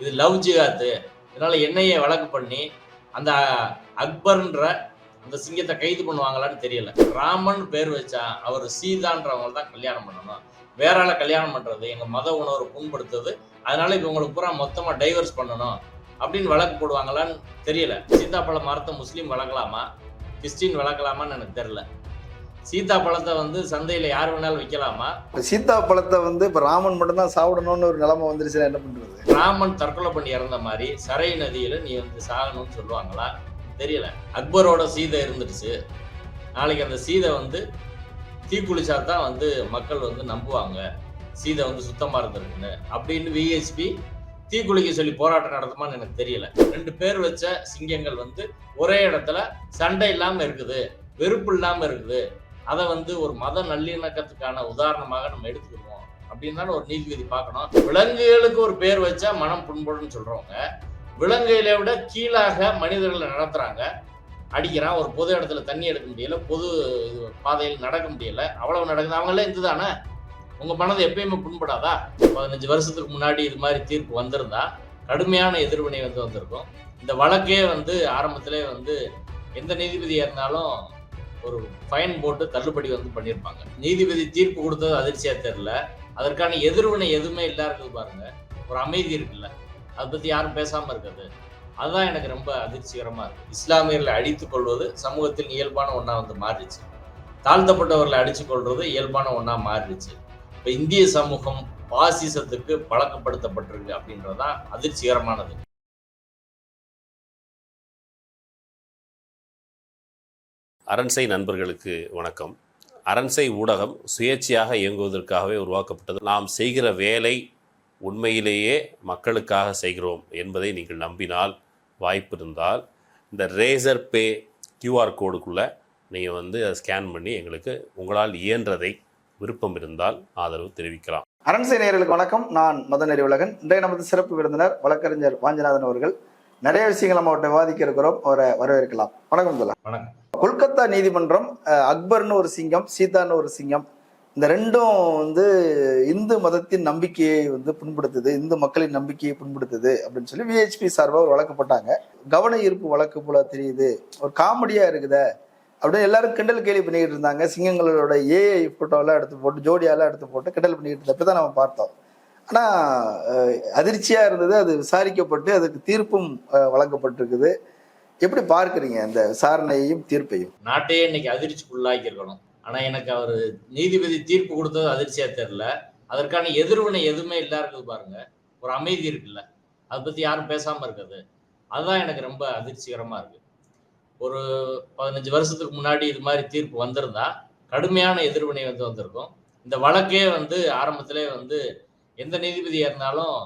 இது லவ் ஜிகாத்து இதனால என்னையே வழக்கு பண்ணி அந்த அக்பர்ன்ற அந்த சிங்கத்தை கைது பண்ணுவாங்களான்னு தெரியல. ராமன் பேர் வச்சா அவர் சீதான்றவங்க தான் கல்யாணம் பண்ணணும். வேற ஆளை கல்யாணம் பண்றது எங்க மத உணர்வு புண்படுத்துது அதனால இப்ப உங்களுக்கு பூரா மொத்தமா டைவர்ஸ் பண்ணணும் அப்படின்னு வழக்கு போடுவாங்களான்னு தெரியல. சீதாப்பழ மரத்தை முஸ்லீம் வளர்க்கலாமா? கிறிஸ்டின் வளர்க்கலாமான்னு எனக்கு தெரியல. சீதாப்பழத்தை வந்து சந்தையில யார் வேணாலும் விற்கலாமா? இப்போ சீதா பழத்தை வந்து இப்போ ராமன் மட்டும்தான் சாப்பிடணும்னு ஒரு நிலைமை வந்துருச்சுன்னா என்ன பண்ணுறது ராமன் தற்கொலை பண்ணி இறந்த மாதிரி சரை நதியில நீ வந்து சாகணும்னு சொல்லுவாங்களா? தெரியல. அக்பரோட சீதை இருந்துடுச்சு. நாளைக்கு அந்த சீதை வந்து தீக்குளிச்சா தான் வந்து மக்கள் வந்து நம்புவாங்க. சீதை வந்து சுத்தமா இருந்திருக்குன்னு. அப்படின்னு விஹெச்பி தீக்குளிக்க சொல்லி போராட்டம் நடத்துமான்னு எனக்கு தெரியல. ரெண்டு பேர் வச்ச சிங்கங்கள் வந்து ஒரே இடத்துல சண்டை இல்லாம இருக்குது. வெறுப்பு இல்லாம இருக்குது. அதை வந்து ஒரு மத நல்லிணக்கத்துக்கான உதாரணமாக நம்ம எடுத்துக்கிறோம் அப்படின்னு ஒரு நீதிபதி பார்க்கணும். விலங்குகளுக்கு ஒரு பேர் வச்சா மனம் புண்படுன்னு சொல்றவங்க விலங்குகளை விட கீழாக மனிதர்களை நடத்துறாங்க. அடிக்கிறான் ஒரு பொது இடத்துல தண்ணி எடுக்க முடியல பொது பாதையில் நடக்க முடியல அவ்வளவு நடக்குது. அவங்களே இதுதானே? உங்க மனதை எப்பயுமே புண்படாதா? பதினஞ்சு வருஷத்துக்கு முன்னாடி இது மாதிரி தீர்ப்பு வந்திருந்தா கடுமையான எதிர்வினை வந்து வந்திருக்கும். இந்த வழக்கே வந்து ஆரம்பத்திலே வந்து எந்த நீதிபதியா இருந்தாலும் ஒரு ஃபைன் போட்டு தள்ளுபடி வந்து பண்ணியிருப்பாங்க. நீதிபதி தீர்ப்பு கொடுத்தது அதிர்ச்சியா தெரியல. அதற்கான எதிர்வினை எதுவுமே இல்லா இருக்குது பாருங்க. ஒரு அமைதி இருக்குல்ல. அதை பத்தி யாரும் பேசாம இருக்கிறது. அதுதான் எனக்கு ரொம்ப அதிர்ச்சிகரமா இருக்கு. இஸ்லாமியர்களை அடித்துக் கொள்வது சமூகத்தில் இயல்பான ஒன்றா வந்து மாறிடுச்சு. தாழ்த்தப்பட்டவர்களை அடிச்சுக் கொள்வது இயல்பான ஒன்றா மாறிடுச்சு. இப்போ இந்திய சமூகம் பாசிசத்துக்கு பழக்கப்படுத்தப்பட்டிருக்கு அப்படின்றதான் அதிர்ச்சிகரமானது. அரண்சை நண்பர்களுக்கு வணக்கம். அரண்சை ஊடகம் சுயேட்சையாக இயங்குவதற்காகவே உருவாக்கப்பட்டது. நாம் செய்கிற வேலை உண்மையிலேயே மக்களுக்காக செய்கிறோம் என்பதை நீங்கள் நம்பினால் வாய்ப்பு இருந்தால் இந்த ரேசர் பே கியூஆர் கோடுக்குள்ளே நீங்கள் வந்து அதை ஸ்கேன் பண்ணி எங்களுக்கு உங்களால் இயன்றதை விருப்பம் இருந்தால் ஆதரவு தெரிவிக்கலாம். அரண்சை நேயர்களுக்கு வணக்கம். நான் மதநெறி உலகன் இன்றைய நமது சிறப்பு விருந்தினர் வழக்கறிஞர் வாஞ்சிநாதன் அவர்கள். நிறைய விஷயங்கள் நம்ம அவர்கிட்ட விவாதிக்க இருக்கிறோம். அவரை வரவேற்கலாம். வணக்கம் வணக்கம். கொல்கத்தா நீதிமன்றம் அக்பர்னு ஒரு சிங்கம் சீதான்னு ஒரு சிங்கம் இந்த ரெண்டும் வந்து இந்து மதத்தின் நம்பிக்கையை வந்து புண்படுத்துது இந்து மக்களின் நம்பிக்கையை புண்படுத்துது அப்படின்னு சொல்லி விஹெச்பி சார்பாக ஒரு வழக்கு போட்டாங்க. கவன ஈர்ப்பு வழக்கு போல தெரியுது. ஒரு காமெடியா இருக்குதே அப்படின்னு எல்லாரும் கிண்டல் கேலி பண்ணிக்கிட்டு இருந்தாங்க. சிங்கங்களோட ஏஐ போட்டோலாம் எடுத்து போட்டு ஜோடியாலாம் எடுத்து போட்டு கிண்டல் பண்ணிக்கிட்டு இருந்தப்ப தான் நம்ம பார்த்தோம். ஆனா அதிர்ச்சியாக அதிர்ச்சியா இருந்தது அது விசாரிக்கப்பட்டு அதுக்கு தீர்ப்பும் வழங்கப்பட்டிருக்குது. எப்படி பார்க்குறீங்க அந்த விசாரணையையும் தீர்ப்பையும்? நாட்டையே இன்னைக்கு அதிர்ச்சிக்குள்ளாக்கி இருக்கணும். ஆனா எனக்கு அவர் நீதிபதி தீர்ப்பு கொடுத்தது அதிர்ச்சியா தெரியல. அதற்கான எதிர்வினை எதுவுமே இல்லா இருக்குது பாருங்க. ஒரு அமைதி இருக்குல்ல. அதை பத்தி யாரும் பேசாம இருக்குது அதுதான் எனக்கு ரொம்ப அதிர்ச்சிகரமா இருக்கு. ஒரு பதினஞ்சு வருஷத்துக்கு முன்னாடி இது மாதிரி தீர்ப்பு வந்திருந்தா கடுமையான எதிர்வினை வந்து வந்திருக்கும். இந்த வழக்கே வந்து ஆரம்பத்திலே வந்து எந்த நீதிபதியாக இருந்தாலும்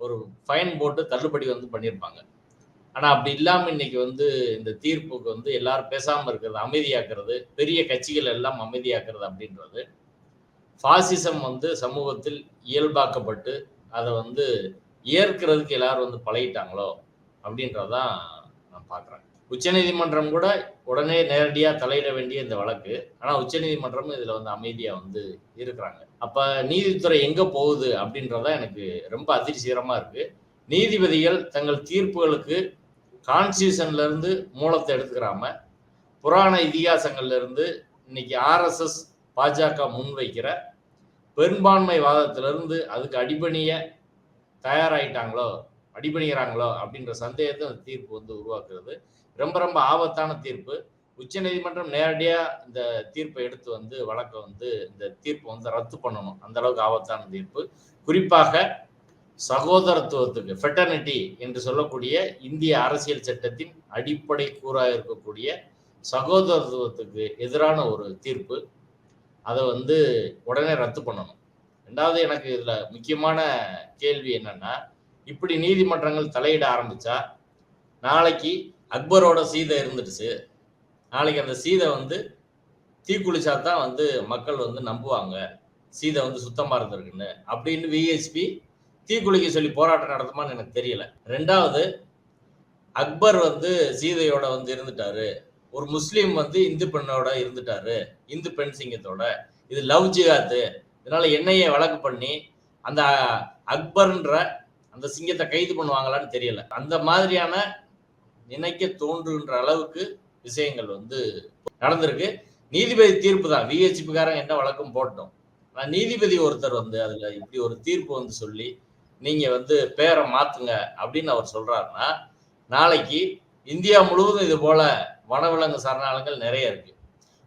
ஒரு ஃபைன் போட்டு தள்ளுபடி வந்து பண்ணியிருப்பாங்க ஆனா அப்படி இல்லாம இன்னைக்கு வந்து இந்த தீர்ப்புக்கு வந்து எல்லாரும் பேசாம இருக்கிறது அமைதியாக்குறது பெரிய கட்சிகள் எல்லாம் அமைதியாக்குறது அப்படின்றது பாசிசம் வந்து சமூகத்தில் இயல்பாக்கப்பட்டு அதை வந்து ஏற்கிறதுக்கு எல்லாரும் வந்து பழகிட்டாங்களோ அப்படின்றதான் நான் பார்க்குறேன். உச்சநீதிமன்றம் கூட உடனே நேரடியாக தலையிட வேண்டிய இந்த வழக்கு. ஆனால் உச்சநீதிமன்றமும் இதில் வந்து அமைதியாக வந்து இருக்கிறாங்க. அப்போ நீதித்துறை எங்கே போகுது அப்படின்றதான் எனக்கு ரொம்ப அதிர்ச்சிகரமாக இருக்கு. நீதிபதிகள் தங்கள் தீர்ப்புகளுக்கு கான்ஸ்டியூஷன்ல இருந்து மூலத்தை எடுத்துக்கிறாம புராண இதிகாசங்கள்ல இருந்து இன்னைக்கு ஆர்எஸ்எஸ் பாஜக முன்வைக்கிற பெரும்பான்மை வாதத்திலிருந்து அதுக்கு அடிபணிய தயாராகிட்டாங்களோ அடிபணிகிறாங்களோ அப்படின்ற சந்தேகத்தை அந்த தீர்ப்பு வந்து உருவாக்குறது. ரொம்ப ரொம்ப ஆபத்தான தீர்ப்பு. உச்சநீதிமன்றம் நேரடியாக இந்த தீர்ப்பை எடுத்து வந்து வழக்கை வந்து இந்த தீர்ப்பை வந்து ரத்து பண்ணணும். அந்த அளவுக்கு ஆபத்தான தீர்ப்பு. குறிப்பாக சகோதரத்துவத்துக்கு ஃபெட்டர்னிட்டி என்று சொல்லக்கூடிய இந்திய அரசியல் சட்டத்தின் அடிப்படை கூறாக இருக்கக்கூடிய சகோதரத்துவத்துக்கு எதிரான ஒரு தீர்ப்பு. அதை வந்து உடனே ரத்து பண்ணணும். ரெண்டாவது எனக்கு இதில் முக்கியமான கேள்வி என்னன்னா இப்படி நீதிமன்றங்கள் தலையிட ஆரம்பிச்சா நாளைக்கு அக்பரோட சீதை இருந்துடுச்சு. நாளைக்கு அந்த சீதை வந்து தீக்குளிச்சா தான் வந்து மக்கள் வந்து நம்புவாங்க. சீதை வந்து சுத்தமாக இருந்திருக்குன்னு. அப்படின்னு விஎஸ்பி தீக்குளிக்க சொல்லி போராட்டம் நடத்துமான்னு எனக்கு தெரியல. ரெண்டாவது அக்பர் வந்து சீதையோட வந்து இருந்துட்டாரு. ஒரு முஸ்லீம் வந்து இந்து பெண்ணோட இருந்துட்டாரு. இந்து பெண் சிங்கத்தோட. இது லவ் ஜிகாத்து இதனால என்னையே வழக்கு பண்ணி அந்த அக்பர்ன்ற அந்த சிங்கத்தை கைது பண்ணுவாங்களான்னு தெரியல. அந்த மாதிரியான நினைக்க தோன்றுகின்ற அளவுக்கு விஷயங்கள் வந்து நடந்திருக்கு. நீதிபதி தீர்ப்பு தான். விஹெச்பிக்காரங்க என்ன வழக்கம் போட்டோம். ஆனால் நீதிபதி ஒருத்தர் வந்து அதுல இப்படி ஒரு தீர்ப்பு வந்து சொல்லி நீங்க வந்து பேரை மாத்துங்க அப்படின்னு அவர் சொல்றாருன்னா நாளைக்கு இந்தியா முழுவதும் இது போல வனவிலங்கு சரணாலயங்கள் நிறைய இருக்கு.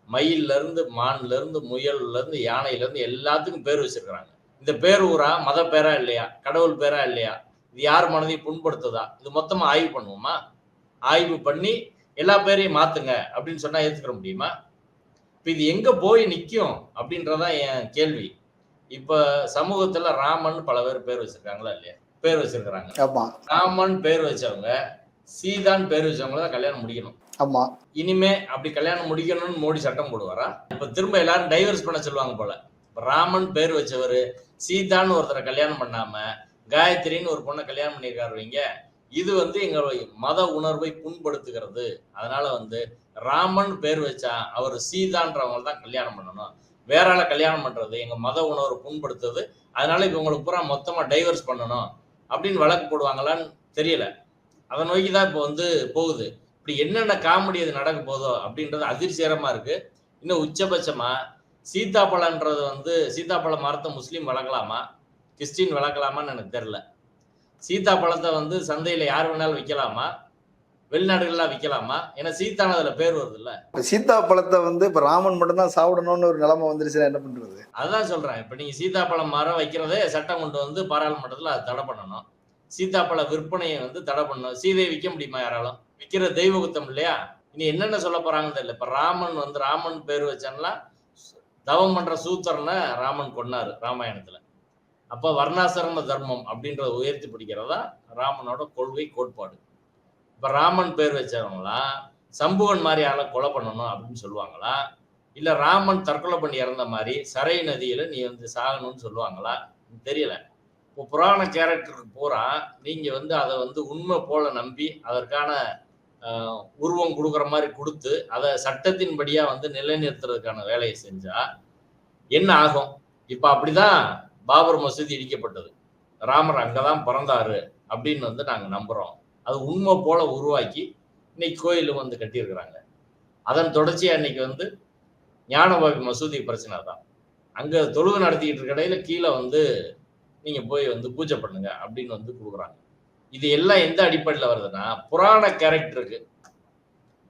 மயில்ல இருந்து மான்ல இருந்து முயல்ல இருந்து யானையில இருந்து எல்லாத்துக்கும் பேர் வச்சிருக்கிறாங்க. இந்த பேர் ஊரா மத பேரா இல்லையா கடவுள் பேரா இல்லையா இது யார் மனதையும் புண்படுத்துதா இது மொத்தமா ஆய்வு பண்ணுவோமா? ஆய்வு பண்ணி எல்லா பேரையும் மாத்துங்க அப்படின்னு சொன்னா ஏத்துக்கிற முடியுமா? இப்ப இது எங்க போய் நிற்கும் அப்படின்றதான் என் கேள்வி. இப்ப சமூகத்துல ராமன் பல பேர் பேர் வச்சிருக்காங்களா இல்லையா? பேர் வச்சிருக்கிறாங்க. ஆமா. ராமன் பேர் வச்சவங்க சீதான் பேர் வச்சவங்கள தான் கல்யாணம் முடிக்கணும். ஆமா. இனிமே அப்படி கல்யாணம் முடிக்கணும்னு மோடி சட்டம் போடுவாரா? இப்ப திரும்ப எல்லாரும் டைவர்ஸ் பண்ண சொல்லுவாங்க போல. ராமன் பேர் வச்சவர் சீதான்னு ஒருத்தரை கல்யாணம் பண்ணாம காயத்ரின்னு ஒரு பொண்ணை கல்யாணம் பண்ணியிருக்காரு வைங்க. இது வந்து எங்க மத உணர்வை புண்படுத்துகிறது. அதனால வந்து ராமன் பேர் வச்சா அவர் சீதான்றவங்க தான் கல்யாணம் பண்ணணும். வேற ஆளை கல்யாணம் பண்றது எங்க மத உணர்வு புண்படுத்துறது அதனால இவங்களுக்கு உங்களுக்கு பூரா மொத்தமா டைவர்ஸ் பண்ணணும் அப்படின்னு வழக்கு போடுவாங்களான்னு தெரியல. அதை நோக்கி தான் இப்போ வந்து போகுது. இப்படி என்னென்ன காமெடி அது நடக்க போதோ அப்படின்றது அதிர்ச்சிகரமா இருக்கு. இன்னும் உச்சபட்சமா சீதாப்பழன்றது வந்து சீதாப்பழ மரத்தை முஸ்லீம் வளர்க்கலாமா? கிறிஸ்டின் வளர்க்கலாமான்னு எனக்கு தெரில சீதாப்பழத்தை வந்து சந்தையில் யார் வேணாலும் விற்கலாமா? வெளிநாடுகள்லாம் விற்கலாமா? ஏன்னா சீதான அதுல பேர் வருது இல்ல இப்ப சீதா பழத்தை வந்து இப்ப ராமன் மட்டும்தான் சாப்பிடணும்னு ஒரு நிலைமை வந்துருச்சுன்னா என்ன பண்றது? அதான் சொல்றேன். இப்ப நீங்க சீதாப்பழம் மரம் வைக்கிறதே சட்டம் கொண்டு வந்து பாராளுமன்றத்துல அது தடை பண்ணணும். சீதாப்பழ விற்பனையை வந்து தடை பண்ணணும். சீதையை விற்க முடியுமா யாராலும்? விற்கிற தெய்வ குத்தம் இல்லையா? இனி என்னென்ன சொல்ல போறாங்கன்னு தெரியல. இப்ப ராமன் வந்து ராமன் பேர் வச்சான்லாம் தவம் பண்ற சூத்திரனை ராமன் கொன்னாரு ராமாயணத்துல. அப்ப வர்ணாசிரம தர்மம் அப்படின்றத உயர்த்தி பிடிக்கிறதா ராமனோட கொள்கை கோட்பாடு. இப்ப ராமன் பேர் வச்சவங்களா? சம்புவன் மாதிரி ஆளை கொலை பண்ணணும் அப்படின்னு சொல்லுவாங்களா? இல்ல ராமன் தற்கொலை பண்ணி இறந்த மாதிரி சரை நதியில நீ வந்து சாகணும்னு சொல்லுவாங்களா? தெரியல. இப்போ புராண கேரக்டருக்கு பூரா நீங்க வந்து அதை வந்து உண்மை போல நம்பி அதற்கான உருவம் கொடுக்குற மாதிரி கொடுத்து அதை சட்டத்தின்படியா வந்து நிலைநிறுத்துறதுக்கான வேலையை செஞ்சா என்ன ஆகும்? இப்ப அப்படிதான் பாபர் மசூதி இடிக்கப்பட்டது. ராமர் அங்கதான் பிறந்தாரு அப்படின்னு வந்து நாங்க நம்புறோம். அது உண்மை போல உருவாக்கி இன்னைக்கு கோயில் வந்து கட்டியிருக்கிறாங்க. அதன் தொடர்ச்சியாக இன்னைக்கு வந்து ஞானபாபி மசூதி பிரச்சனை தான். அங்கே தொழுகை நடத்திக்கிட்டு இருக்க இடையில கீழே வந்து நீங்கள் போய் வந்து பூஜை பண்ணுங்க அப்படின்னு வந்து கொடுக்குறாங்க. இது எல்லாம் எந்த அடிப்படையில் வருதுன்னா புராண கேரக்டருக்கு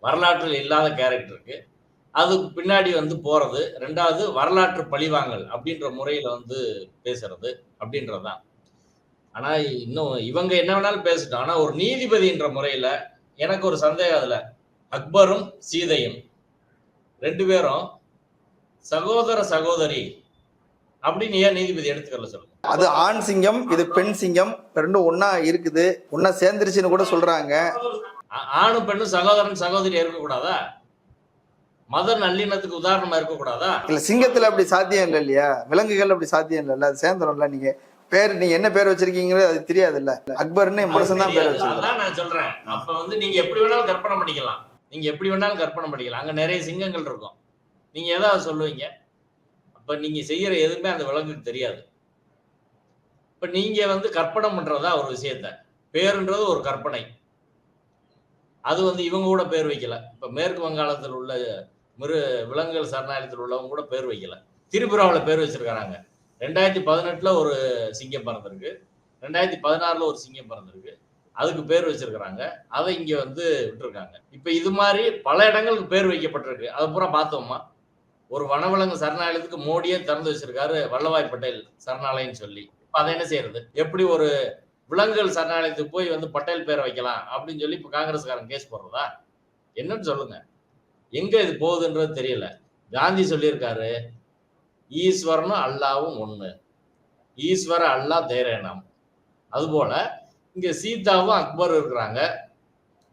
வரலாற்றில் இல்லாத கேரக்டருக்கு அதுக்கு பின்னாடி வந்து போகிறது ரெண்டாவது வரலாற்று பழிவாங்கல் அப்படின்ற முறையில் வந்து பேசுறது அப்படின்றதுதான். ஆனா இன்னும் இவங்க என்ன வேணாலும் பேசட்டும். ஆனா ஒரு நீதிபதின்ற முறையில எனக்கு ஒரு சந்தேகம் அதுல. அக்பரும் சீதையும் ரெண்டு பேரும் சகோதர சகோதரி அப்படின்னு ஏன் நீதிபதி எடுத்துக்கல சொல்லுங்க. அது ஆண் சிங்கம் இது பெண் சிங்கம் ரெண்டும் ஒண்ணா இருக்குது. ஒண்ணா சேர்ந்துருச்சுன்னு கூட சொல்றாங்க. ஆணும் பெண்ணும் சகோதரன் சகோதரி இருக்கக்கூடாதா? மத நல்லிணத்துக்கு உதாரணமா இருக்கக்கூடாதா? இல்ல சிங்கத்துல அப்படி சாத்தியம் இல்லை இல்லையா? விலங்குகள் அப்படி சாத்தியம் இல்லைல்ல அது சேர்ந்துரும்ல நீங்க. பேர் நீங்க என்ன பேர் வச்சிருக்கீங்கிறது அது தெரியாதுல்ல. அக்பர்னு என் மனுஷன் தான் பேர் வச்சிருக்காரு அதான் நான் சொல்றேன். அப்ப வந்து நீங்க எப்படி வேணாலும் கற்பனை பண்ணிக்கலாம். நீங்க எப்படி வேணாலும் கற்பனை பண்ணிக்கலாம். அங்க நிறைய சிங்கங்கள் இருக்கும். நீங்க ஏதாவது சொல்லுவீங்க? அப்ப நீங்க செய்யற எதுவுமே அந்த விலங்குக்கு தெரியாது. இப்ப நீங்க வந்து கற்பனை பண்றதா ஒரு விஷயத்த. பேருன்றது ஒரு கற்பனை. அது வந்து இவங்க கூட பேர் வைக்கல. இப்ப மேற்கு வங்காளத்தில் உள்ள மிரு விலங்குகள் சரணாலயத்தில் உள்ளவங்க கூட பேர் வைக்கல. திரிபுராவில் பேர் வச்சிருக்காங்க ரெண்டாயிரத்தி பதினெட்டுல ஒரு சிங்கம் பிறந்திருக்கு. ரெண்டாயிரத்தி பதினாறுல ஒரு சிங்கம் பிறந்திருக்கு. அதுக்கு பேர் வச்சிருக்கிறாங்க. அதை இங்க வந்து விட்டுருக்காங்க. இப்ப இது மாதிரி பல இடங்களுக்கு பேர் வைக்கப்பட்டிருக்கு. அதை பூரா பார்த்தோமா? ஒரு வனவிலங்கு சரணாலயத்துக்கு மோடியே திறந்து வச்சிருக்காரு வல்லபாய் பட்டேல் சரணாலயம்னு சொல்லி. இப்ப அதை என்ன செய்யறது? எப்படி ஒரு விலங்குகள் சரணாலயத்துக்கு போய் வந்து பட்டேல் பேரை வைக்கலாம் அப்படின்னு சொல்லி இப்ப காங்கிரஸ்காரன் கேஸ் போடுறதா? என்னன்னு சொல்லுங்க. எங்க இது போகுதுன்றது தெரியல. காந்தி சொல்லியிருக்காரு. ஈஸ்வரனும் அல்லாவும் ஒண்ணு. ஈஸ்வர அல்லா தேரேனம். அதுபோல இங்க சீதாவும் அக்பர் இருக்கிறாங்க.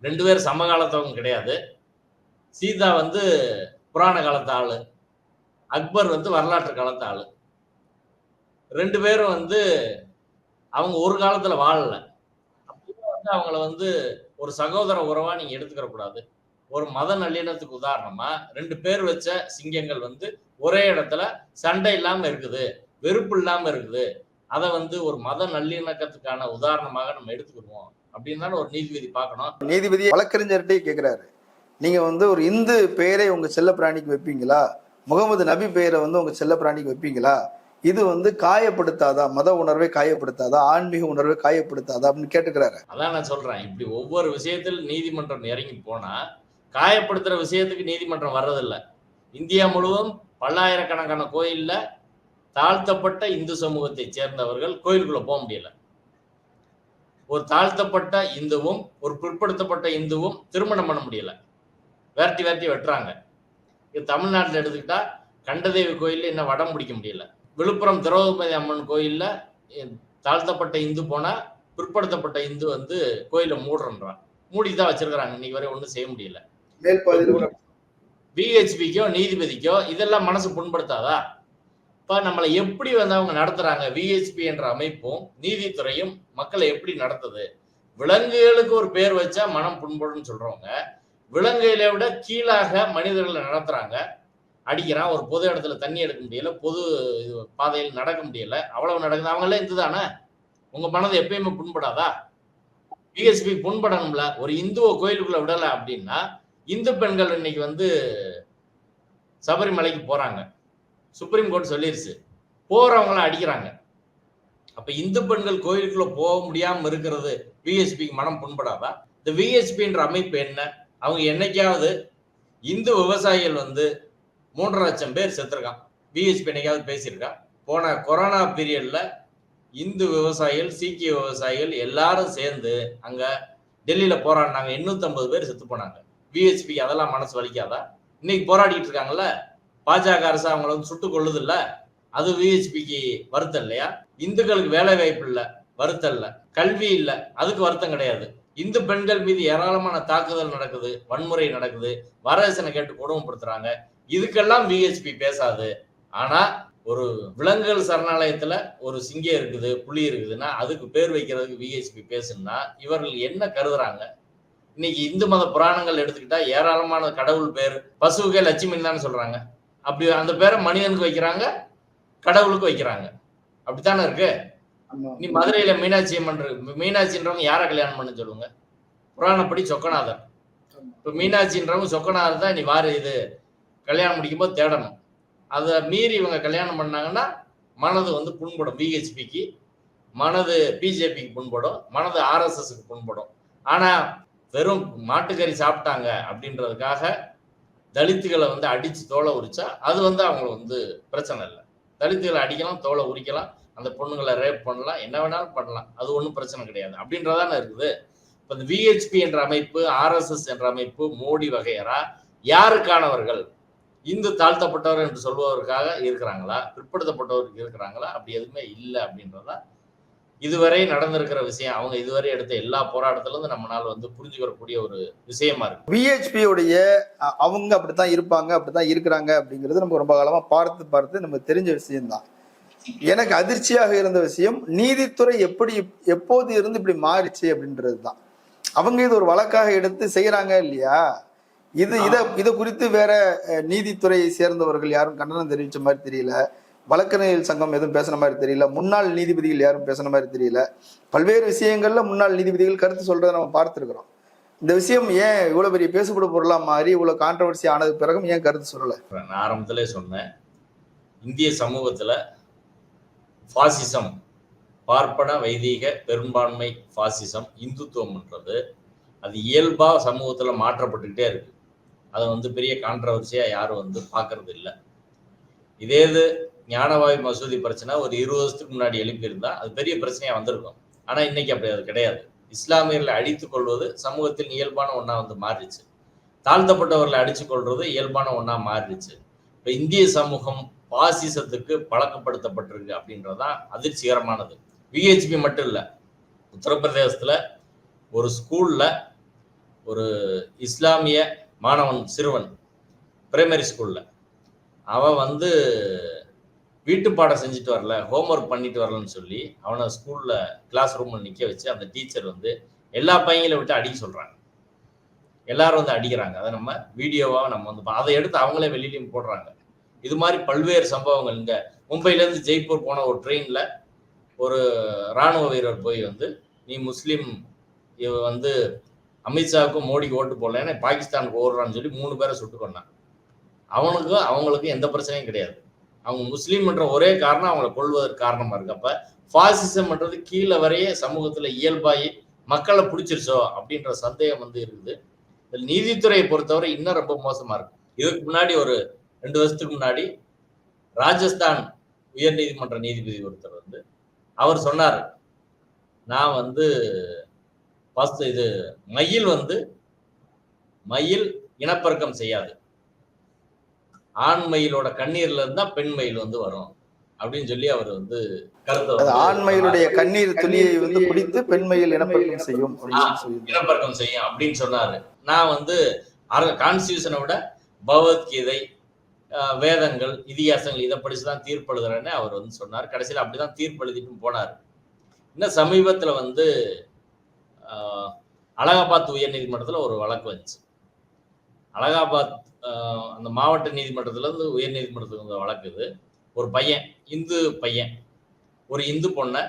ரெண்டு பேரும் சமகாலத்தவங்க கிடையாது. சீதா வந்து புராண காலத்து ஆளு. அக்பர் வந்து வரலாற்று காலத்து ஆளு. ரெண்டு பேரும் வந்து அவங்க ஒரு காலத்துல வாழல. அப்படியே வந்து அவங்கள வந்து ஒரு சகோதர உறவா நீங்க எடுத்துக்கிற கூடாது ஒரு மத நல்லிணத்துக்கு உதாரணமா ரெண்டு பேர் வச்ச சிங்கங்கள் வந்து ஒரே இடத்துல சண்டை இல்லாம இருக்குது வெறுப்பு இல்லாம இருக்குது. அதை வந்து ஒரு மத நல்லிணக்கத்துக்கான உதாரணமாக நம்ம எடுத்துக்கிடுவோம். அப்படின்னு தானே ஒரு நீதிபதி பார்க்கணும். நீதிபதி வழக்கறிஞர்கிட்டே கேக்குறாரு. நீங்க வந்து ஒரு இந்து பெயரை உங்க செல்ல பிராணிக்கு வைப்பீங்களா? முகமது நபி பெயரை வந்து உங்க செல்ல பிராணிக்கு வைப்பீங்களா? இது வந்து காயப்படுத்தாதா? மத உணர்வை காயப்படுத்தாதா? ஆன்மீக உணர்வை காயப்படுத்தாதா? அப்படின்னு கேட்டுக்கிறாரு. அதான் நான் சொல்றேன். இப்படி ஒவ்வொரு விஷயத்தில் நீதிமன்றம் இறங்கி போனா காயப்படுத்துற விஷயத்துக்கு நீதிமன்றம் வர்றதில்ல. இந்தியா முழுவதும் பல்லாயிரக்கணக்கான கோயில்ல தாழ்த்தப்பட்ட இந்து சமூகத்தை சேர்ந்தவர்கள் கோயிலுக்குள்ள போக முடியல. ஒரு தாழ்த்தப்பட்ட இந்துவும் ஒரு பிற்படுத்தப்பட்ட இந்துவும் திருமணம் பண்ண முடியல. வேர்த்தி வேர்த்தி வெட்டுறாங்க. இது தமிழ்நாட்டில் எடுத்துக்கிட்டா கண்டதேவி கோயில்ல இன்னும் வடம் பிடிக்க முடியல. விழுப்புரம் திரௌபதி அம்மன் கோயில்ல தாழ்த்தப்பட்ட இந்து போனா பிற்படுத்தப்பட்ட இந்து வந்து கோயிலை மூடுறன்றான். மூடி தான் வச்சிருக்கிறாங்க. இன்னைக்கு வரை ஒன்றும் செய்ய முடியல. மேல் பாதியில் விஹெச்பிக்கோ நீதிபதிக்கோ இதெல்லாம் மனசு புண்படுத்தாதா? இப்ப நம்மளை எப்படி வந்து அவங்க நடத்துறாங்க? விஹெச்பி என்ற அமைப்பும் நீதித்துறையும் மக்களை எப்படி நடத்துது? விலங்குகளுக்கு ஒரு பேர் வச்சா மனம் புண்படுன்னு சொல்றவங்க விலங்குகளை விட கீழாக மனிதர்களை நடத்துறாங்க. அடிக்கிறான் ஒரு பொது இடத்துல தண்ணி எடுக்க முடியல பொது பாதையில் நடக்க முடியல அவ்வளவு நடக்குது. அவங்க எல்லாம் இந்து உங்க மனது எப்பயுமே புண்படாதா? பிஎஸ்பி புண்படணும்ல. ஒரு இந்துவை கோயிலுக்குள்ள விடல அப்படின்னா இந்து பெண்கள் இன்னைக்கு வந்து சபரிமலைக்கு போறாங்க. Supreme court சொல்லிருச்சு. போறவங்களாம் அடிக்கிறாங்க. அப்ப இந்து பெண்கள் கோயிலுக்குள்ள போக முடியாம இருக்கிறது விஎஸ்பிக்கு மனம் புண்படாதா? இந்த விஎஸ்பின்ற அமைப்பு என்ன? அவங்க என்னைக்காவது இந்து விவசாயிகள் வந்து மூன்றரை லட்சம் பேர் செத்துருக்கான் விஎஸ்பி என்னைக்காவது பேசியிருக்கான் போன கொரோனா பீரியட்ல இந்து விவசாயிகள் சீக்கிய விவசாயிகள் எல்லாரும் சேர்ந்து அங்க டெல்லியில போராடினாங்க. எண்ணூத்தம்பது பேர் செத்து போனாங்க. பிஎஸ்பி அதெல்லாம் மனசு வலிக்காதா? இன்னைக்கு போராடிட்டு இருக்காங்கல்ல? பாஜக அரசு அவங்கள வந்து சுட்டு கொள்ளுது இல்ல அது விஹெச்பிக்கு வருத்தம் இல்லையா? இந்துக்களுக்கு வேலை வாய்ப்பு இல்ல வருத்தம் இல்ல. கல்வி இல்ல அதுக்கு வருத்தம் கிடையாது. இந்து பெண்கள் மீது ஏராளமான தாக்குதல் நடக்குது வன்முறை நடக்குது. வரதட்சணை கேட்டு கொடுமைப்படுத்துறாங்க. இதுக்கெல்லாம் விஹெச்பி பேசாது. ஆனா ஒரு விலங்குகள் சரணாலயத்துல ஒரு சிங்கம் இருக்குது புலி இருக்குதுன்னா அதுக்கு பேர் வைக்கிறதுக்கு விஹெச்பி பேசுன்னா இவர்கள் என்ன கருதுறாங்க? இன்னைக்கு இந்து மத புராணங்கள் எடுத்துக்கிட்டா ஏராளமான கடவுள் பேர். பசுவுக்கே லட்சுமின்னு தானே சொல்றாங்க. அப்படி அந்த பேரை மனிதனுக்கு வைக்கிறாங்க கடவுளுக்கு வைக்கிறாங்க. அப்படித்தானே இருக்கு. நீ மதுரையில மீனாட்சி அம்மன் மீனாட்சின்றவங்க யாரை கல்யாணம் பண்ண சொல்லுங்க? புராணப்படி சொக்கநாதர். இப்ப மீனாட்சின்றவங்க சொக்கநாதர் தான் நீ வாரு இது கல்யாணம் முடிக்கும்போது தேடணும். அதை மீறி இவங்க கல்யாணம் பண்ணாங்கன்னா மனது வந்து புண்படும் பிஹெச்பிக்கு மனது பிஜேபிக்கு புண்படும் மனது ஆர்எஸ்எஸ்க்கு புண்படும். ஆனா வெறும் மாட்டுக்கறி சாப்பிட்டாங்க அப்படின்றதுக்காக தலித்துகளை வந்து அடித்து தோலை உரிச்சா அது வந்து அவங்களுக்கு வந்து பிரச்சனை இல்லை. தலித்துகளை அடிக்கலாம் தோலை உரிக்கலாம் அந்த பொண்ணுங்களை ரேப் பண்ணலாம் என்ன வேணாலும் பண்ணலாம். அது ஒன்றும் பிரச்சனை கிடையாது. அப்படின்றதானே இருக்குது. இப்போ இந்த விஹெச்பி என்ற அமைப்பு ஆர்எஸ்எஸ் என்ற அமைப்பு மோடி வகையரா யாருக்கானவர்கள்? இந்து தாழ்த்தப்பட்டவர் என்று சொல்பவருக்காக இருக்கிறாங்களா? பிற்படுத்தப்பட்டவருக்கு இருக்கிறாங்களா? அப்படி எதுவுமே இல்லை அப்படின்றதா இதுவரை நடந்திருக்கிற விஷயம் அவங்க இதுவரை எடுத்த எல்லா போராட்டத்துல இருந்து நம்மளால வந்து புரிஞ்சுக்கிறக்கூடிய ஒரு விஷயமா இருக்கு. அ- அவங்க அப்படித்தான் இருப்பாங்க அப்படித்தான் இருக்கிறாங்க அப்படிங்கிறது நம்ம ரொம்ப காலமா பார்த்து பார்த்து நம்ம தெரிஞ்ச விஷயம்தான். எனக்கு அதிர்ச்சியாக இருந்த விஷயம் நீதித்துறை எப்படி எப்போது இருந்து இப்படி மாறிச்சு அப்படின்றது தான் அவங்க இது ஒரு வழக்காக எடுத்து செய்யறாங்க இல்லையா? இது இத இது குறித்து வேற நீதித்துறையை சேர்ந்தவர்கள் யாரும் கண்டனம் தெரிவிச்ச மாதிரி தெரியல. வழக்கறிஞர் சங்கம் எதுவும் பேசுன மாதிரி தெரியல. முன்னாள் நீதிபதிகள் யாரும் பேசுன மாதிரி தெரியல. பல்வேறு விஷயங்கள்ல முன்னாள் நீதிபதிகள் கருத்து சொல்றதை நம்ம பார்த்துருக்குறோம். இந்த விஷயம் ஏன் இவ்வளவு பெரிய பேசுபட பொருளா மாறி இவ்வளவு கான்ட்ரவர்சி ஆனது பிறகும் ஏன் கருத்து சொல்லல? நான் ஆரம்பத்திலே சொன்னேன். இந்திய சமூகத்துல பாசிசம் பார்ப்பன வைதீக பெரும்பான்மை பாசிசம் இந்துத்துவம்ன்றது அது இயல்பா சமூகத்துல மாற்றப்பட்டுக்கிட்டே இருக்கு. அதை வந்து பெரிய கான்ட்ரவர்சியா யாரும் வந்து பார்க்கறது இல்லை. இதே இது ஞானவாய் மசூதி பிரச்சனை ஒரு இருபது வருஷத்துக்கு முன்னாடி எழுப்பியிருந்தா அது பெரிய பிரச்சனையா வந்திருக்கும். ஆனா இன்னைக்கு அப்படி அது கிடையாது. இஸ்லாமியர்களை அடித்துக் கொள்வது சமூகத்தில் இயல்பான ஒன்றா வந்து மாறிடுச்சு. தாழ்த்தப்பட்டவர்களை அடித்துக் கொள்வது இயல்பான ஒன்றா மாறிடுச்சு. இப்ப இந்திய சமூகம் பாசிசத்துக்கு பழக்கப்படுத்தப்பட்டிருக்கு அப்படின்றதான் அதிர்ச்சிகரமானது. விஹெச்பி மட்டும் இல்லை. உத்தரப்பிரதேசத்துல ஒரு ஸ்கூல்ல ஒரு இஸ்லாமிய மாணவன் சிறுவன் பிரைமரி ஸ்கூல்ல அவன் வந்து வீட்டு பாடம் செஞ்சுட்டு வரல ஹோம்ஒர்க் பண்ணிட்டு வரலன்னு சொல்லி அவனை ஸ்கூல்ல கிளாஸ் ரூம்ல நிக்க வச்சு அந்த டீச்சர் வந்து எல்லா பையங்களை விட்டு அடிக்க சொல்றாங்க. எல்லாரும் வந்து அடிக்கிறாங்க. அதை நம்ம வீடியோவா நம்ம வந்து அதை எடுத்து அவங்களே வெளியிலையும் போடுறாங்க. இது மாதிரி பல்வேறு சம்பவங்கள் இங்க. மும்பைல இருந்து ஜெய்ப்பூர் போன ஒரு ட்ரெயின்ல ஒரு ராணுவ வீரர் போய் வந்து நீ முஸ்லீம் இவ வந்து அமித்ஷாவுக்கும் மோடிக்கு ஓட்டு போடலன்னு பாகிஸ்தானுக்கு ஓடுறான்னு சொல்லி மூணு பேரை சுட்டு கொண்டான் அவனுக்கும் அவங்களுக்கும் எந்த பிரச்சனையும் கிடையாது. அவங்க முஸ்லீம்ன்ற ஒரே காரணம் அவங்களை கொள்வதற்கு காரணமா இருக்கு. அப்ப ஃபாசிசம்ன்றது கீழே வரைய சமூகத்துல இயல்பாகி மக்களை பிடிச்சிருச்சோ அப்படின்ற சந்தேகம் வந்து இருக்குது. நீதித்துறையை பொறுத்தவரை இன்னும் ரொம்ப மோசமா இருக்கு. இதுக்கு முன்னாடி ஒரு ரெண்டு வருஷத்துக்கு முன்னாடி ராஜஸ்தான் உயர்நீதிமன்ற நீதிபதி ஒருத்தர் வந்து அவர் சொன்னார் நான் வந்து ஃபர்ஸ்ட் இது மயில் வந்து மயில் இனப்பெருக்கம் செய்யாது. ஆண் மயிலோட கண்ணீர்ல இருந்தா பெண் மயில் வந்து வரும் அப்படின்னு சொல்லி அவர் வந்து கருத்தை ஆண்மையிலுடைய கண்ணீர் துளியை வந்து குடித்து பெண்மையில் இனப்பெருக்கம் செய்யும் இனப்பெருக்கம் செய்யும் அப்படின்னு சொன்னாரு. நான் வந்து கான்ஸ்டியூஷனை விட பகவத்கீதை அஹ், வேதங்கள் இதிகாசங்கள் இதை படிச்சு தான் தீர்ப்பு எழுதுறேன்னு அவர் வந்து சொன்னார். கடைசியில் அப்படிதான் தீர்ப்பு எழுதிட்டு போனார். இன்னும் சமீபத்தில் வந்து அஹ், அலகாபாத் உயர்நீதிமன்றத்தில் ஒரு வழக்கு வந்துச்சு. அலகாபாத் அந்த மாவட்ட நீதிமன்றத்தில் இருந்து உயர் நீதிமன்றத்துக்கு வந்த வழக்கு இது. ஒரு பையன் இந்து பையன். ஒரு இந்து பொண்ணை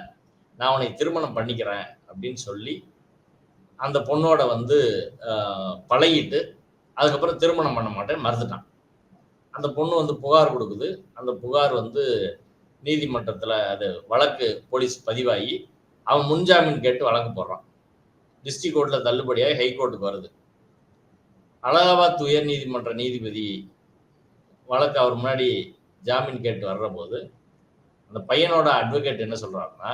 நான் உன்னை திருமணம் பண்ணிக்கிறேன் அப்படின்னு சொல்லி அந்த பொண்ணோட வந்து பழகிட்டு அதுக்கப்புறம் திருமணம் பண்ண மாட்டேன் மறுத்துட்டான். அந்த பொண்ணு வந்து புகார் கொடுக்குது. அந்த புகார் வந்து நீதிமன்றத்தில் அது வழக்கு போலீஸ் பதிவாகி அவன் முன்ஜாமீன் கேட்டு வழக்கு போடுறான். டிஸ்ட்ரிக் கோர்ட்டில் தள்ளுபடியாகி ஹைகோர்ட்டுக்கு வருது. அலகாபாத் உயர் நீதிமன்ற நீதிபதி வழக்கு அவர் முன்னாடி ஜாமீன் கேட்டு வர்ற போது அந்த பையனோட அட்வொகேட் என்ன சொல்கிறாருன்னா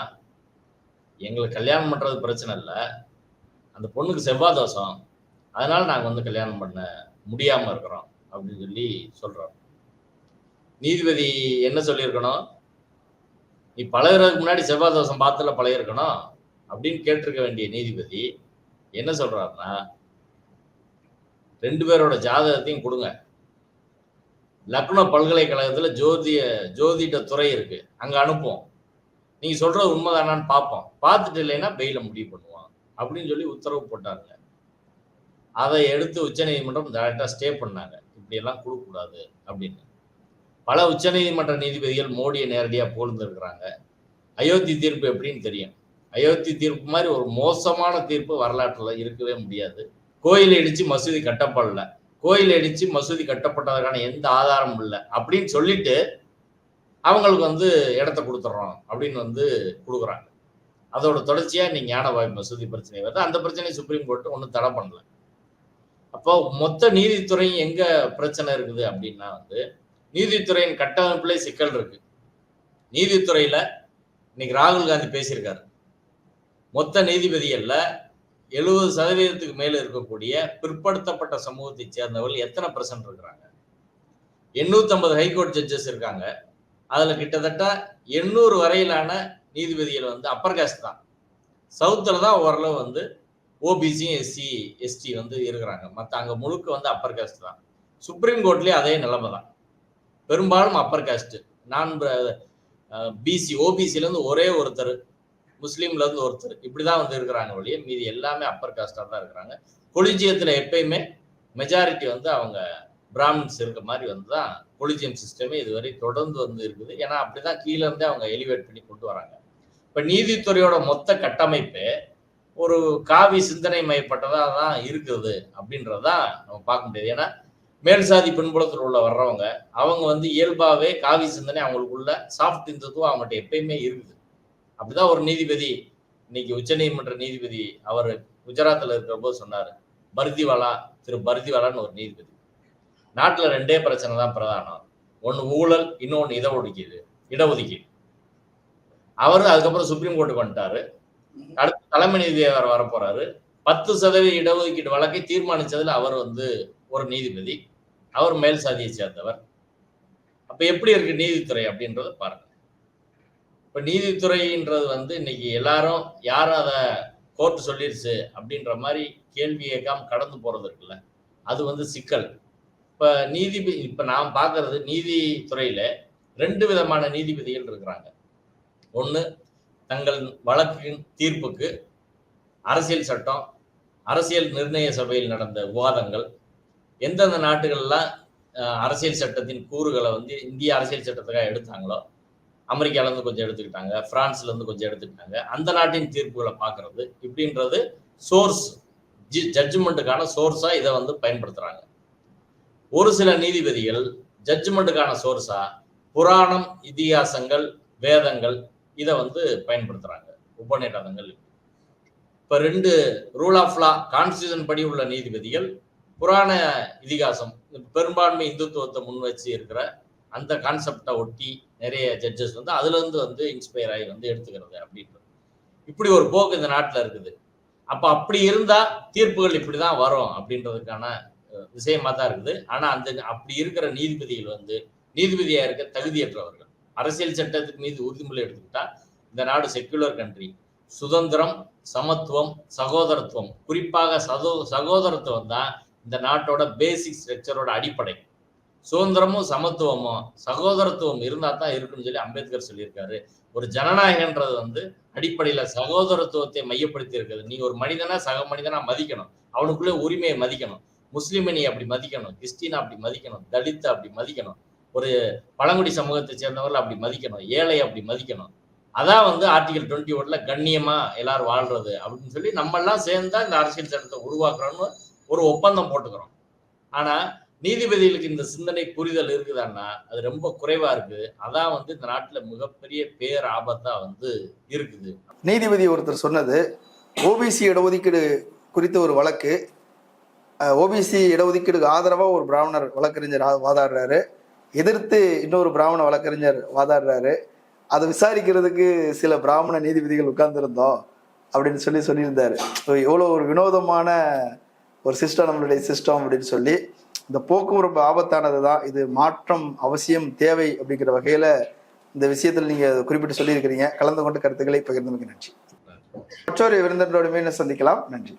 எங்களுக்கு கல்யாணம் பண்ணுறது பிரச்சனை இல்லை அந்த பொண்ணுக்கு செவ்வாய் தோஷம் அதனால் நாங்கள் வந்து கல்யாணம் பண்ண முடியாமல் இருக்கிறோம் அப்படின்னு சொல்லி சொல்கிறோம் நீதிபதி என்ன சொல்லியிருக்கணும்? நீ பழகிறதுக்கு முன்னாடி செவ்வாய் தோஷம் பார்த்துல பழகிருக்கணும் அப்படின்னு கேட்டிருக்க வேண்டிய நீதிபதி என்ன சொல்கிறாருன்னா ரெண்டு பேரோட ஜாதகத்தையும் கொடுங்க. லக்னோ பல்கலைக்கழகத்தில் ஜோதிய ஜோதிட துறை இருக்கு. அங்கே அனுப்புவோம். நீங்க சொல்றது உண்மைதானான்னு பார்ப்போம். பார்த்துட்டு இல்லைன்னா பெயில முடிவு பண்ணுவோம் அப்படின்னு சொல்லி உத்தரவு போட்டாங்க. அதை எடுத்து உச்சநீதிமன்றம் டேரெக்டாக ஸ்டே பண்ணாங்க. இப்படியெல்லாம் கொடுக்கக்கூடாது அப்படின்னு. பல உச்சநீதிமன்ற நீதிபதிகள் மோடியை நேரடியாக புகழ்ந்துருக்கிறாங்க அயோத்தி தீர்ப்பு எப்படின்னு தெரியும். அயோத்தி தீர்ப்பு மாதிரி ஒரு மோசமான தீர்ப்பு வரலாற்றில் இருக்கவே முடியாது. கோயில் இடிச்சு மசூதி கட்டப்படல. கோயில் இடிச்சு மசூதி கட்டப்பட்டதற்கான எந்த ஆதாரமும் இல்லை. அப்படின்னு சொல்லிட்டு அவங்களுக்கு வந்து இடத்த கொடுத்துட்றோம் அப்படின்னு வந்து கொடுக்குறாங்க. அதோட தொடர்ச்சியாக நீ ஞானவாய் மசூதி பிரச்சனை வருது. அந்த பிரச்சனையை சுப்ரீம் கோர்ட்டு ஒன்றும் தடை பண்ணல. அப்போ மொத்த நீதித்துறையும் எங்க பிரச்சனை இருக்குது அப்படின்னா வந்து நீதித்துறையின் கட்டமைப்புல சிக்கல் இருக்கு. நீதித்துறையில இன்னைக்கு ராகுல் காந்தி பேசியிருக்காரு. மொத்த நீதிபதிகளில் எழுபது சதவீதத்துக்கு மேல இருக்கக்கூடிய பிற்படுத்தப்பட்ட சமூகத்தை சேர்ந்தவர்கள் எத்தனை பர்சன்ட் இருக்கிறாங்க? எண்ணூத்தி ஐம்பது ஹைகோர்ட் ஜட்ஜஸ் இருக்காங்க. அதுல கிட்டத்தட்ட எண்ணூறு வரையிலான நீதிபதிகள் வந்து அப்பர் காஸ்ட் தான். சவுத்துல தான் ஓரளவு வந்து ஓபிசியும் எஸ்சி எஸ்டி வந்து இருக்கிறாங்க. மற்ற அங்க முழுக்க வந்து அப்பர் காஸ்ட் தான். சுப்ரீம் கோர்ட்லேயே அதே நிலைமை தான். பெரும்பாலும் அப்பர் காஸ்ட் நான் பிசி ஓபிசில இருந்து ஒரே ஒருத்தர் முஸ்லீம்ல இருந்து ஒருத்தர் இப்படிதான் வந்து இருக்கிறாங்க ஒழிய மீதி எல்லாமே அப்பர் காஸ்டா தான் இருக்கிறாங்க. கொலிஜியத்துல எப்பயுமே மெஜாரிட்டி வந்து அவங்க பிராமின்ஸ் இருக்க மாதிரி வந்து தான் கொலிஜியம் சிஸ்டமே இதுவரை தொடர்ந்து வந்து இருக்குது. ஏன்னா அப்படிதான் கீழே இருந்தே அவங்க எலிவேட் பண்ணி கொண்டு வராங்க. இப்ப நீதித்துறையோட மொத்த கட்டமைப்பு ஒரு காவி சிந்தனை மயப்பட்டதா தான் இருக்குது அப்படின்றதான் நம்ம பார்க்க முடியாது. ஏன்னா மேல் சாதி பின்புலத்தில் உள்ள வர்றவங்க அவங்க வந்து இயல்பாவே காவி சிந்தனை அவங்களுக்குள்ள சாஃப்ட் இந்துத்துவம் அவங்கள்ட்ட எப்பயுமே இருக்குது. அப்படிதான் ஒரு நீதிபதி இன்னைக்கு உச்சநீதிமன்ற நீதிபதி அவர் குஜராத்தில் இருக்கிற போது சொன்னாரு பர்திவாலா திரு பர்திவாலான்னு ஒரு நீதிபதி. நாட்டில் ரெண்டே பிரச்சனை தான் பிரதானம். ஒன்று ஊழல் இன்னொன்று இட ஒதுக்கீடு இடஒதுக்கீடு அவர் அதுக்கப்புறம் சுப்ரீம் கோர்ட்டுக்கு வந்துட்டாரு. அடுத்து தலைமை நீதிபதியார் வர போறாரு. பத்து சதவீத இடஒதுக்கீடு வழக்கை தீர்மானிச்சதுல அவர் வந்து ஒரு நீதிபதி. அவர் மேல் சாதியை சேர்ந்தவர். அப்ப எப்படி இருக்கு நீதித்துறை அப்படின்றத பாருங்க. இப்போ நீதித்துறைன்றது வந்து இன்னைக்கு எல்லாரும் யாரும் அதை கோர்ட் சொல்லிருச்சு அப்படின்ற மாதிரி கேள்வி கேட்காம கடந்து போகிறது இருக்குல்ல? அது வந்து சிக்கல். இப்போ நீதிபதி இப்போ நாம் பார்க்கறது நீதித்துறையில் ரெண்டு விதமான நீதிபதிகள் இருக்கிறாங்க. ஒன்று தங்கள் வழக்கின் தீர்ப்புக்கு அரசியல் சட்டம் அரசியல் நிர்ணய சபையில் நடந்த விவாதங்கள் எந்தெந்த நாட்டுகள்லாம் அரசியல் சட்டத்தின் கூறுகளை வந்து இந்திய அரசியல் சட்டத்துக்காக எடுத்தாங்களோ அமெரிக்கால இருந்து கொஞ்சம் எடுத்துக்கிட்டாங்க பிரான்ஸ்ல இருந்து கொஞ்சம் எடுத்துக்கிட்டாங்க. அந்த நாட்டின் தீர்ப்புகளை பார்க்கறது இப்படின்றது சோர்ஸ் ஜி ஜட்ஜ்மெண்ட்டுக்கான சோர்ஸா இதை வந்து பயன்படுத்துறாங்க. ஒரு சில நீதிபதிகள் ஜட்ஜ்மெண்ட்டுக்கான சோர்ஸா புராணம் இதிகாசங்கள் வேதங்கள் இதை வந்து பயன்படுத்துறாங்க. உபநிடதங்கள். இப்போ ரெண்டு ரூல் ஆஃப் லா கான்ஸ்டியூஷன் படி உள்ள நீதிபதிகள் புராண இதிகாசம் பெரும்பான்மை இந்துத்துவத்தை முன் வச்சு இருக்கிற அந்த கான்செப்டை ஒட்டி நிறைய ஜட்ஜஸ் வந்து அதுலேருந்து வந்து இன்ஸ்பயர் ஆகி வந்து எடுத்துக்கிறது அப்படின்றது. இப்படி ஒரு போக்கு இந்த நாட்டில் இருக்குது. அப்போ அப்படி இருந்தால் தீர்ப்புகள் இப்படி தான் வரும் அப்படின்றதுக்கான விஷயமாக விஷயமா தான் இருக்குது. ஆனால் அந்த அப்படி இருக்கிற நீதிபதிகள் வந்து நீதிபதியாக இருக்க தகுதியற்றவர்கள் அரசியல் சட்டத்துக்கு மீது உறுதிமொழி எடுத்துக்கிட்டா இந்த நாடு செக்குலர் கண்ட்ரி சுதந்திரம் சமத்துவம் சகோதரத்துவம். குறிப்பாக சதோ சகோதரத்துவம் தான் இந்த நாட்டோட பேசிக் ஸ்ட்ரக்சரோட அடிப்படை. சுதந்திரமும் சமத்துவமும் சகோதரத்துவம் இருந்தா தான் இருக்குன்னு சொல்லி அம்பேத்கர் சொல்லியிருக்காரு. ஒரு ஜனநாயகன்றது வந்து அடிப்படையில சகோதரத்துவத்தை மையப்படுத்தி இருக்குது நீ ஒரு மனிதனா சக மனிதனா மதிக்கணும். அவனுக்குள்ளே உரிமையை மதிக்கணும். முஸ்லிமை நீ அப்படி மதிக்கணும். கிறிஸ்டினா அப்படி மதிக்கணும். தலித்தை அப்படி மதிக்கணும். ஒரு பழங்குடி சமூகத்தை சேர்ந்தவர்கள் அப்படி மதிக்கணும். ஏழை அப்படி மதிக்கணும். அதான் வந்து ஆர்டிகல் டுவெண்ட்டி ஒன்ல கண்ணியமா எல்லாரும் வாழ்றது அப்படின்னு சொல்லி நம்ம எல்லாம் சேர்ந்தா இந்த அரசியல் சட்டத்தை உருவாக்குறோம்னு ஒரு ஒப்பந்தம் போட்டுக்கிறோம். ஆனா நீதிபதிகளுக்கு இந்த சிந்தனை புரிதல் இருக்குதான்னா அது ரொம்ப குறைவா இருக்குது அதான் வந்து இந்த நாட்டுல மிகப்பெரிய பேர் ஆபத்தா வந்து இருக்குது. நீதிபதி ஒருத்தர் சொன்னது ஓபிசி இடஒதுக்கீடு குறித்த ஒரு வழக்கு. ஓபிசி இடஒதுக்கீடுக்கு ஆதரவா ஒரு பிராமணர் வழக்கறிஞர் ஆ- வாதாடுறாரு. எதிர்த்து இன்னொரு பிராமண வழக்கறிஞர் வாதாடுறாரு. அதை விசாரிக்கிறதுக்கு சில பிராமண நீதிபதிகள் உட்கார்ந்துருந்தோம் அப்படின்னு சொல்லி சொல்லியிருந்தாரு. ஸோ எவ்வளோ ஒரு வினோதமான ஒரு சிஸ்டம் நம்மளுடைய சிஸ்டம் அப்படின்னு சொல்லி. இந்த போக்கும் ரொம்ப ஆபத்தானது தான் இது மாற்றம் அவசியம் தேவை அப்படிங்கிற வகையில் இந்த விஷயத்தில் நீங்கள் குறிப்பிட்டு சொல்லியிருக்கிறீங்க. கலந்து கொண்டு கருத்துக்களை பகிர்ந்தமைக்கு நன்றி. மற்றொரு விருந்தினரோடு மீண்டும் சந்திக்கலாம். நன்றி.